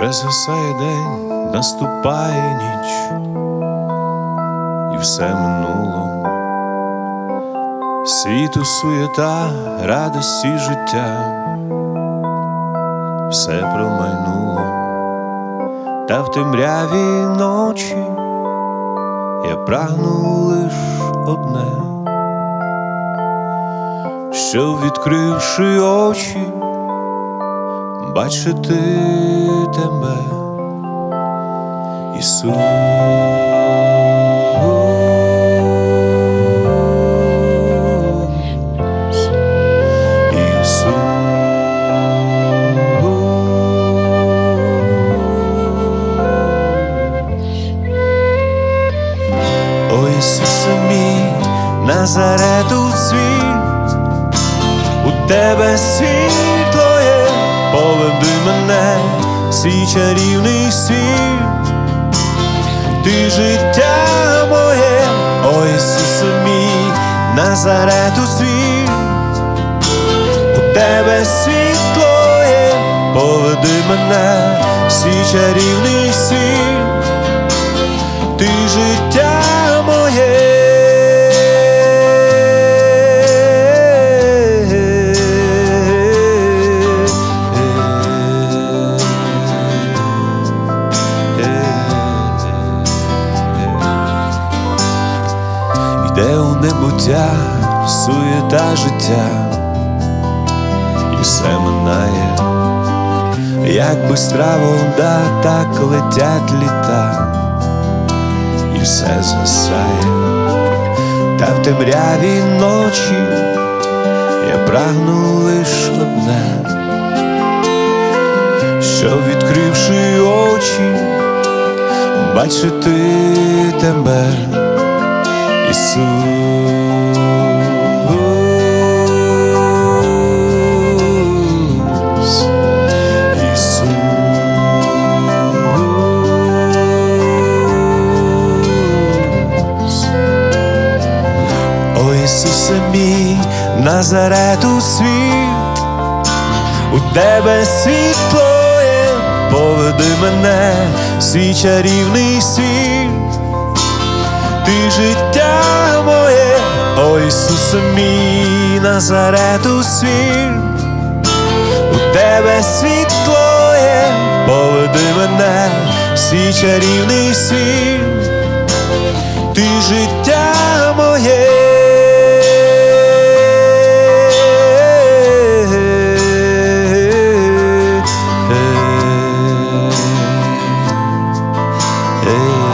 Вже згасає день, наступає ніч, і все минуло. Світу суєта, радості життя, все промайнуло, та в темряві ночі я прагну лиш одне, що відкривши очі бачити тебе, Ісус. Ісусе Назарету світ, у тебе світло є, поведи мене, свій чарівний світ, ти життя моє, о Ісусе мій, Назарету світ, у тебе світло є, поведи мене, свій чарівний світ, ти життя небуття суєта життя, і все минає, як бистра вода, так летять літа, і все згасає, та в темряві ночі я прагну лиш одне, що відкривши очі, бачити тебе. Ісус, Ісусе мій, Назарету світ, у тебе світло є, поведи мене, свій чарівний світ. Ти життя моє, о Ісусе мій, Назарету світ, у тебе світло є, поведи мене, свій чарівний світ, ти життя day.